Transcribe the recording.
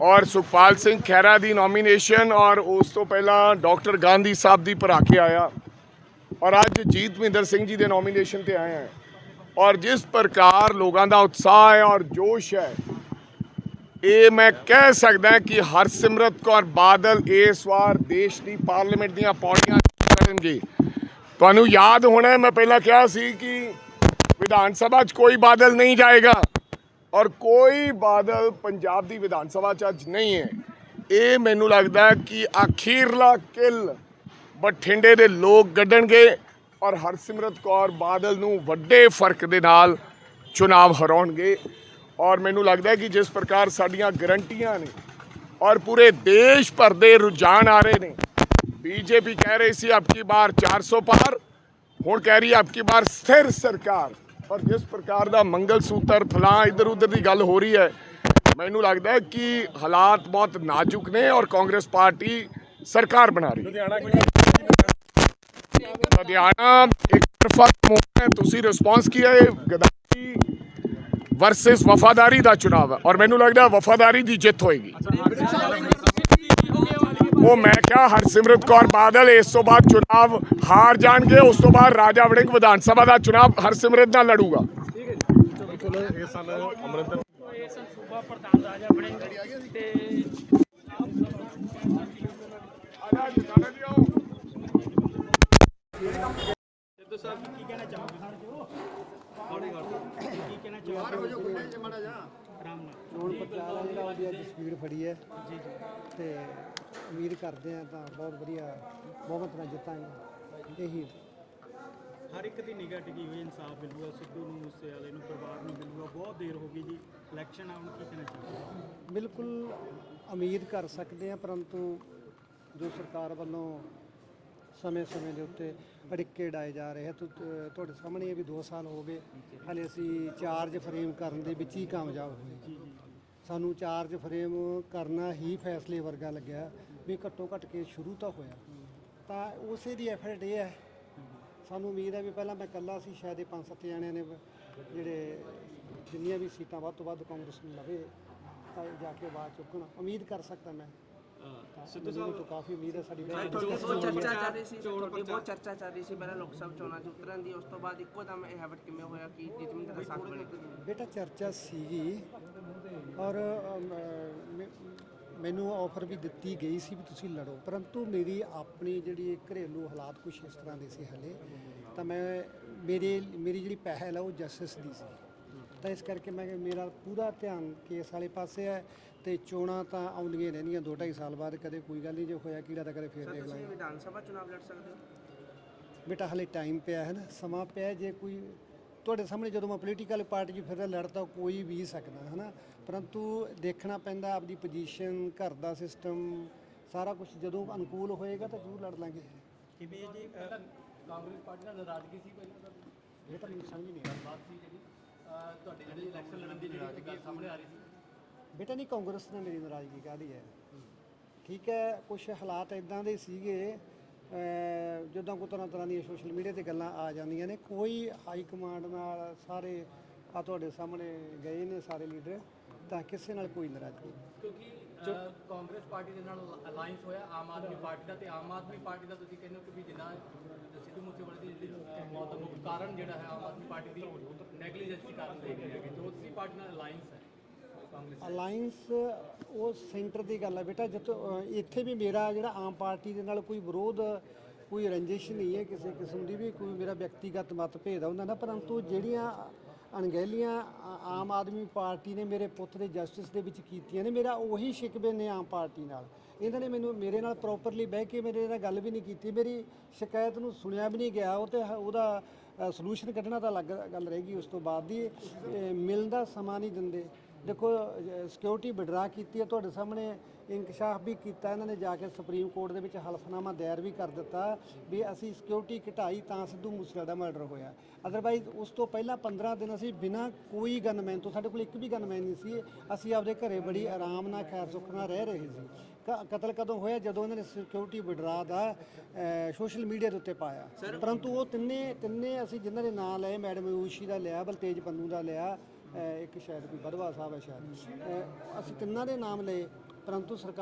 ਔਰ ਸੁਖਪਾਲ ਸਿੰਘ ਖਹਿਰਾ ਦੀ ਨੋਮੀਨੇਸ਼ਨ ਔਰ ਉਸ ਤੋਂ ਪਹਿਲਾਂ ਡਾਕਟਰ ਗਾਂਧੀ ਸਾਹਿਬ ਦੀ ਭਰਾ ਕੇ ਆਇਆ। ਔਰ ਅੱਜ ਜੀਤ ਮਹਿੰਦਰ ਸਿੰਘ ਜੀ ਦੇ ਨੋਮੀਨੇਸ਼ਨ ਤੇ ਆਏ ਹਾਂ। ਔਰ ਜਿਸ ਪ੍ਰਕਾਰ ਲੋਕਾਂ ਦਾ ਉਤਸ਼ਾਹ ਹੈ ਔਰ ਜੋਸ਼ ਹੈ, ਇਹ ਮੈਂ ਕਹਿ ਸਕਦਾ ਕਿ ਹਰਸਿਮਰਤ ਕੌਰ ਬਾਦਲ ਇਸ ਵਾਰ ਦੇਸ਼ ਦੀ ਪਾਰਲੀਮੈਂਟ ਦੀਆਂ ਪੌੜੀਆਂ ਕਰਨਗੇ। ਤੁਹਾਨੂੰ ਯਾਦ ਹੋਣਾ ਮੈਂ ਪਹਿਲਾਂ ਕਿਹਾ ਸੀ ਕਿ ਵਿਧਾਨ ਸਭਾ 'ਚ ਕੋਈ ਬਾਦਲ ਨਹੀਂ ਜਾਏਗਾ। ਔਰ ਕੋਈ ਬਾਦਲ ਪੰਜਾਬ ਦੀ ਵਿਧਾਨ ਸਭਾ 'ਚ ਅੱਜ ਨਹੀਂ ਹੈ। ਇਹ ਮੈਨੂੰ ਲੱਗਦਾ ਕਿ ਅਖੀਰਲਾ ਕਿਲ ਬਠਿੰਡੇ ਦੇ ਲੋਕ ਗੱਡਣਗੇ ਔਰ ਹਰਸਿਮਰਤ ਕੌਰ ਬਾਦਲ ਨੂੰ ਵੱਡੇ ਫ਼ਰਕ ਦੇ ਨਾਲ ਚੁਣਾਵ ਹਰਾਉਣਗੇ। ਔਰ ਮੈਨੂੰ ਲੱਗਦਾ ਹੈ ਕਿ ਜਿਸ ਪ੍ਰਕਾਰ ਸਾਡੀਆਂ ਗਰੰਟੀਆਂ ਨੇ ਔਰ ਪੂਰੇ ਦੇਸ਼ ਭਰ ਦੇ ਰੁਝਾਨ ਆ ਰਹੇ ਨੇ, ਬੀਜੇਪੀ ਕਹਿ ਰਹੀ ਸੀ, ਆਪਕੀ ਬਾਰ 400 ਪਾਰ। ਹੁਣ ਕਹਿ ਰਹੀ ਹੈ, ਆਪਕੀ ਬਾਰ ਸਥਿਰ ਸਰਕਾਰ। ਔਰ ਜਿਸ ਪ੍ਰਕਾਰ ਦਾ ਮੰਗਲ ਸੂਤਰ ਫਲਾਂ ਇੱਧਰ ਉੱਧਰ ਦੀ ਗੱਲ ਹੋ ਰਹੀ ਹੈ ਮੈਨੂੰ ਲੱਗਦਾ ਹੈ ਕਿ ਹਾਲਾਤ ਬਹੁਤ ਨਾਜ਼ੁਕ ਨੇ ਔਰ ਕਾਂਗਰਸ ਪਾਰਟੀ ਸਰਕਾਰ ਬਣਾ ਰਹੀ ਹੈ। ਲੁਧਿਆਣਾ ਇੱਕ ਤਰਫਾ ਹੈ ਤੁਸੀਂ ਰਿਸਪੌਂਸ ਕੀ ਹੈ? ਗਦਾਰੀ ਵਰਸਸ ਵਫਾਦਾਰੀ ਦਾ ਚੁਣਾਵ ਹੈ ਔਰ ਮੈਨੂੰ ਲੱਗਦਾ ਵਫਾਦਾਰੀ ਦੀ ਜਿੱਤ ਹੋਏਗੀ। ਉਹ ਮੈਂ ਕਿਹਾ, ਹਰਸਿਮਰਤ ਕੌਰ ਬਾਦਲ, ਇਸ ਤੋਂ ਬਾਅਦ ਚੁਣਾਵ ਹਾਰ ਜਾਣਗੇ, ਉਸ ਤੋਂ ਬਾਅਦ ਰਾਜਾ ਵੜਿੰਗ ਵਿਧਾਨ ਸਭਾ ਦਾ ਚੁਣਾਵ ਹਰਸਿਮਰਤ ਨਾਲ ਲੜੂਗਾ। ਇਹ ਸਨ ਸੂਬਾ ਪ੍ਰਧਾਨ ਰਾਜਾ ਵੜਿੰਗ ਤੇ ਕੀ ਕਹਿਣਾ ਚਾਹੋਗੇ? ਪ੍ਰਚਾਰ ਆ ਜਿਹੜਾ ਉਹਦੀ ਅੱਜ ਸਪੀਡ ਫੜੀ ਹੈ। ਜੀ ਜੀ। ਤੇ ਉਮੀਦ ਕਰਦੇ ਆ ਤਾਂ ਬਹੁਤ ਵਧੀਆ ਬਹੁਮਤ ਨਾਲ ਜਿੱਤਾਂਗੇ। ਇਹੀ। ਹਰ ਇੱਕ ਦੀ ਨਿਗਾਹ ਟਿਕੀ ਹੋਈ ਇਨਸਾਫ ਮਿਲੂਗਾ ਸਿੱਧੂ ਨੂੰ ਮੂਸੇ ਵਾਲੇ ਨੂੰ ਪਰਿਵਾਰ ਨੂੰ ਮਿਲੂਗਾ ਬਹੁਤ ਦੇਰ ਹੋ ਗਈ ਜੀ। ਇਲੈਕਸ਼ਨ ਆਉਣ ਕੀ ਕਹਿਣਾ ਚਾਹੋਗੇ? ਬਿਲਕੁਲ ਉਮੀਦ ਕਰ ਸਕਦੇ ਆ ਪਰੰਤੂ ਜੋ ਸਰਕਾਰ ਵੱਲੋਂ ਸਮੇਂ-ਸਮੇਂ ਦੇ ਉੱਤੇ ਅੜਿੱਕੇ ਡਾਏ ਜਾ ਰਹੇ ਤੁ- ਤੁਹਾਡੇ ਸਾਹਮਣੇ ਇਹ ਵੀ 2 ਸਾਲ ਹੋ ਗਏ। ਹਲੇ ਅਸੀਂ ਚਾਰਜ ਫਰੇਮ ਕਰਨ ਦੇ ਵਿੱਚ ਹੀ ਕਾਮਯਾਬ ਹੋਏ। ਸਾਨੂੰ ਚਾਰਜ ਫਰੇਮ ਕਰਨਾ ਹੀ ਫੈਸਲੇ ਵਰਗਾ ਲੱਗਿਆ ਵੀ ਘੱਟੋ ਘੱਟ ਕੇ ਸ਼ੁਰੂ ਤਾਂ ਹੋਇਆ। ਤਾਂ ਉਸੇ ਦੀ ਐਫਰਟ ਇਹ ਹੈ। ਸਾਨੂੰ ਉਮੀਦ ਹੈ ਵੀ ਪਹਿਲਾਂ ਮੈਂ ਇਕੱਲਾ ਸੀ ਸ਼ਾਇਦ ਇਹ ਪੰਜ ਸੱਤ ਜਣਿਆਂ ਨੇ ਜਿਹੜੇ ਜਿੰਨੀਆਂ ਵੀ ਸੀਟਾਂ ਵੱਧ ਤੋਂ ਵੱਧ ਕਾਂਗਰਸ ਨੂੰ ਲਵੇ ਤਾਂ ਇਹ ਜਾ ਕੇ ਆਵਾਜ਼ ਚੁੱਕਣ। ਉਮੀਦ ਕਰ ਸਕਦਾ ਮੈਂ। ਸਿੱਧੂ ਸਾਹਿਬ ਤੋਂ ਕਾਫੀ ਉਮੀਦ ਹੈ ਸਾਡੀ ਬਹੁਤ ਚਰਚਾ ਚੱਲ ਰਹੀ ਸੀ ਤੁਹਾਡੀ ਬਹੁਤ ਚਰਚਾ ਚੱਲ ਰਹੀ ਸੀ ਪਹਿਲਾਂ ਲੋਕ ਸਭਾ ਚੋਣਾਂ 'ਚ ਉਤਰਨ ਦੀ ਉਸ ਤੋਂ ਬਾਅਦ ਇੱਕੋ ਦਮ ਇਹ ਹੈਬਿਟ ਕਿਵੇਂ ਹੋਇਆ ਕਿ ਜਿਤਮਿੰਦਰ ਦਾ ਸਾਥ ਬਣੇ? ਬੇਟਾ ਚਰਚਾ ਸੀਗੀ ਔਰ ਮੈਨੂੰ ਆਫਰ ਵੀ ਦਿੱਤੀ ਗਈ ਸੀ ਵੀ ਤੁਸੀਂ ਲੜੋ। ਪਰੰਤੂ ਮੇਰੀ ਆਪਣੀ ਜਿਹੜੀ ਘਰੇਲੂ ਹਾਲਾਤ ਕੁਝ ਇਸ ਤਰ੍ਹਾਂ ਦੇ ਸੀ ਹਲੇ ਤਾਂ ਮੈਂ ਮੇਰੇ ਮੇਰੀ ਜਿਹੜੀ ਪਹਿਲ ਹੈ ਉਹ ਜਸਟਿਸ ਦੀ ਸੀ। ਤਾਂ ਇਸ ਕਰਕੇ ਮੈਂ ਮੇਰਾ ਪੂਰਾ ਧਿਆਨ ਕੇਸ ਵਾਲੇ ਪਾਸੇ ਹੈ ਤੇ ਚੋਣਾਂ ਤਾਂ ਆਉਂਦੀਆਂ ਰਹਿੰਦੀਆਂ ਦੋ ਢਾਈ ਸਾਲ ਬਾਅਦ ਕਦੇ ਕੋਈ ਗੱਲ ਨਹੀਂ ਜੇ ਹੋਇਆ ਕੀੜਾ ਤਾਂ ਕਦੇ ਫੇਰ ਦੇਖ ਲਾਂਗੇ। ਤੁਸੀਂ ਵਿਧਾਨ ਸਭਾ ਚੁਣਾਵ ਲੜ ਸਕਦੇ ਹੋ? ਬੇਟਾ ਹਲੇ ਟਾਈਮ ਪਿਆ ਹੈ ਨਾ ਸਮਾਂ ਪਿਆ ਜੇ ਕੋਈ ਤੁਹਾਡੇ ਸਾਹਮਣੇ ਜਦੋਂ ਮੈਂ ਪੋਲੀਟੀਕਲ ਪਾਰਟੀ 'ਚ ਫਿਰਦਾ ਲੜ ਤਾਂ ਕੋਈ ਵੀ ਸਕਦਾ ਹੈ ਨਾ ਪਰੰਤੂ ਦੇਖਣਾ ਪੈਂਦਾ ਆਪਦੀ ਪੋਜੀਸ਼ਨ ਘਰ ਦਾ ਸਿਸਟਮ ਸਾਰਾ ਕੁਝ ਜਦੋਂ ਅਨੁਕੂਲ ਹੋਏਗਾ ਤਾਂ ਜ਼ਰੂਰ ਲੜ ਲਾਂਗੇ। ਕਿਵੇਂ ਜੀ ਅਹ, ਕਾਂਗਰਸ ਪਾਰਟੀ ਨਾਲ ਨਾਰਾਜ਼ਗੀ ਸੀ ਕੋਈ? ਇਹ ਤਾਂ ਮੈਨੂੰ ਸਮਝ ਨਹੀਂ ਆਇਆ ਬਾਤ ਸੀ ਜਿਹੜੀ ਅਹ ਤੁਹਾਡੀ ਜਿਹੜੀ ਇਲੈਕਸ਼ਨ ਲੜਨ ਦੀ ਜਿਹੜੀ ਗੱਲ ਸਾਹਮਣੇ ਆ ਰਹੀ ਸੀ। ਬੇਟਾ ਨਹੀਂ ਕਾਂਗਰਸ ਨੇ ਮੇਰੀ ਨਾਰਾਜ਼ਗੀ ਕਾਹਦੀ ਹੈ? ਠੀਕ ਹੈ ਕੁਝ ਹਾਲਾਤ ਇਦਾਂ ਦੇ ਸੀਗੇ ਜਦੋਂ ਕੋ ਤਰ੍ਹਾਂ ਤਰ੍ਹਾਂ ਦੀਆਂ ਸੋਸ਼ਲ ਮੀਡੀਆ ਤੇ ਗੱਲਾਂ ਆ ਜਾਂਦੀਆਂ ਨੇ ਕੋਈ ਹਾਈ ਕਮਾਂਡ ਨਾਲ ਸਾਰੇ ਆ ਤੁਹਾਡੇ ਸਾਹਮਣੇ ਗਏ ਨੇ ਸਾਰੇ ਲੀਡਰ ਤਾਂ ਕਿਸੇ ਨਾਲ ਕੋਈ ਨਾਰਾਜ਼ਗੀ ਕਿਉਂਕਿ ਕਾਂਗਰਸ ਪਾਰਟੀ ਦੇ ਨਾਲ ਅਲਾਈਅੰਸ ਹੋਇਆ ਆਮ ਆਦਮੀ ਪਾਰਟੀ ਦਾ ਤੇ ਆਮ ਆਦਮੀ ਪਾਰਟੀ ਦਾ ਤੁਸੀਂ ਕਹਿੰਦੇ ਹੋ ਕਿ ਵੀ ਜਿੰਨਾ ਸਿੱਧੂ ਮੂਸੇਵਾਲੇ ਦੀ ਜਿਹੜੀ ਮੌਤ ਦਾ ਮੁੱਖ ਕਾਰਨ ਜਿਹੜਾ ਹੈ ਆਮ ਆਦਮੀ ਪਾਰਟੀ ਦੀ ਨੈਗਲੀਜੈਂਸੀ ਕਾਰਨ ਦੇਖ ਰਹੇ ਹੈਗੇ ਜੋ ਤੁਸੀਂ ਪਾਰਟੀ ਨਾਲ ਅਲਾਈਅੰਸ ਹੈ। ਕਾਂਗਰਸ ਅਲਾਈਅੰਸ ਉਹ ਸੈਂਟਰ ਦੀ ਗੱਲ ਹੈ ਬੇਟਾ ਜਦੋਂ ਇੱਥੇ ਵੀ ਮੇਰਾ ਜਿਹੜਾ ਆਮ ਪਾਰਟੀ ਦੇ ਨਾਲ ਕੋਈ ਵਿਰੋਧ, ਕੋਈ ਰੰਜਿਸ਼ ਨਹੀਂ ਹੈ ਕਿਸੇ ਕਿਸਮ ਦੀ ਵੀ, ਕੋਈ ਮੇਰਾ ਵਿਅਕਤੀਗਤ ਮਤਭੇਦ ਆ ਉਹਨਾਂ ਦਾ ਪਰੰਤੂ ਜਿਹੜੀਆਂ ਅਣਗਹਿਲੀਆਂ ਆਮ ਆਦਮੀ ਪਾਰਟੀ ਨੇ ਮੇਰੇ ਪੁੱਤ ਦੇ ਜਸਟਿਸ ਦੇ ਵਿੱਚ ਕੀਤੀਆਂ ਨੇ, ਮੇਰਾ ਉਹੀ ਸ਼ਿਕਵੇ ਨੇ ਆਮ ਪਾਰਟੀ ਨਾਲ। ਇਹਨਾਂ ਨੇ ਮੈਨੂੰ ਮੇਰੇ ਨਾਲ ਪ੍ਰੋਪਰਲੀ ਬਹਿ ਕੇ ਮੇਰੇ ਨਾਲ ਗੱਲ ਵੀ ਨਹੀਂ ਕੀਤੀ, ਮੇਰੀ ਸ਼ਿਕਾਇਤ ਨੂੰ ਸੁਣਿਆ ਵੀ ਨਹੀਂ ਗਿਆ, ਉਹ ਤੇ ਉਹਦਾ ਸੋਲੂਸ਼ਨ ਕੱਢਣਾ ਤਾਂ ਅਲੱਗ ਗੱਲ ਰਹੇਗੀ ਉਸ ਤੋਂ ਬਾਅਦ ਦੀ, ਇਹ ਮਿਲਣ ਦਾ ਸਮਾਂ ਨਹੀਂ ਦਿੰਦੇ। ਦੇਖੋ ਸਿਕਿਉਰਿਟੀ ਵਿਡਰਾ ਕੀਤੀ ਹੈ ਤੁਹਾਡੇ ਸਾਹਮਣੇ ਇਨਕਸ਼ਾਫ ਵੀ ਕੀਤਾ ਇਹਨਾਂ ਨੇ ਜਾ ਕੇ ਸੁਪਰੀਮ ਕੋਰਟ ਦੇ ਵਿੱਚ ਹਲਫਨਾਮਾ ਦਾਇਰ ਵੀ ਕਰ ਦਿੱਤਾ ਵੀ ਅਸੀਂ ਸਿਕਿਉਰਿਟੀ ਘਟਾਈ ਤਾਂ ਸਿੱਧੂ ਮੂਸੇਵਾਲੇ ਦਾ ਮਰਡਰ ਹੋਇਆ। ਅਦਰਵਾਈਜ਼ ਉਸ ਤੋਂ ਪਹਿਲਾਂ 15 ਦਿਨ ਅਸੀਂ ਬਿਨਾਂ ਕੋਈ ਗਨਮੈਨ ਤੋਂ ਸਾਡੇ ਕੋਲ ਇੱਕ ਵੀ ਗਨਮੈਨ ਨਹੀਂ ਸੀ ਅਸੀਂ ਆਪਦੇ ਘਰੇ ਬੜੀ ਆਰਾਮ ਨਾਲ ਖੈਰ ਸੁੱਖ ਨਾਲ ਰਹਿ ਰਹੇ ਸੀ। ਕਤਲ ਕਦੋਂ ਹੋਇਆ? ਜਦੋਂ ਇਹਨਾਂ ਨੇ ਸਿਕਿਉਰਿਟੀ ਵਿਡਰਾ ਦਾ ਸੋਸ਼ਲ ਮੀਡੀਆ ਦੇ ਉੱਤੇ ਪਾਇਆ। ਪਰੰਤੂ ਉਹ ਤਿੰਨੇ ਤਿੰਨੇ ਅਸੀਂ ਜਿਨ੍ਹਾਂ ਦੇ ਨਾਂ ਲਏ ਮੈਡਮ ਯੂਸ਼ੀ ਦਾ ਲਿਆ ਬਲਤੇਜ ਪੰਨੂ ਦਾ ਲਿਆ ਇੱਕ ਸ਼ਾਇਦ ਕੋਈ ਬਧਵਾ ਸਾਹਿਬ ਹੈ ਸ਼ਾਇਦ। ਅਸੀਂ ਤਿੰਨਾਂ ਦੇ ਨਾਮ ਲਏ ਪਰੰਤੂ ਸਰਕਾਰ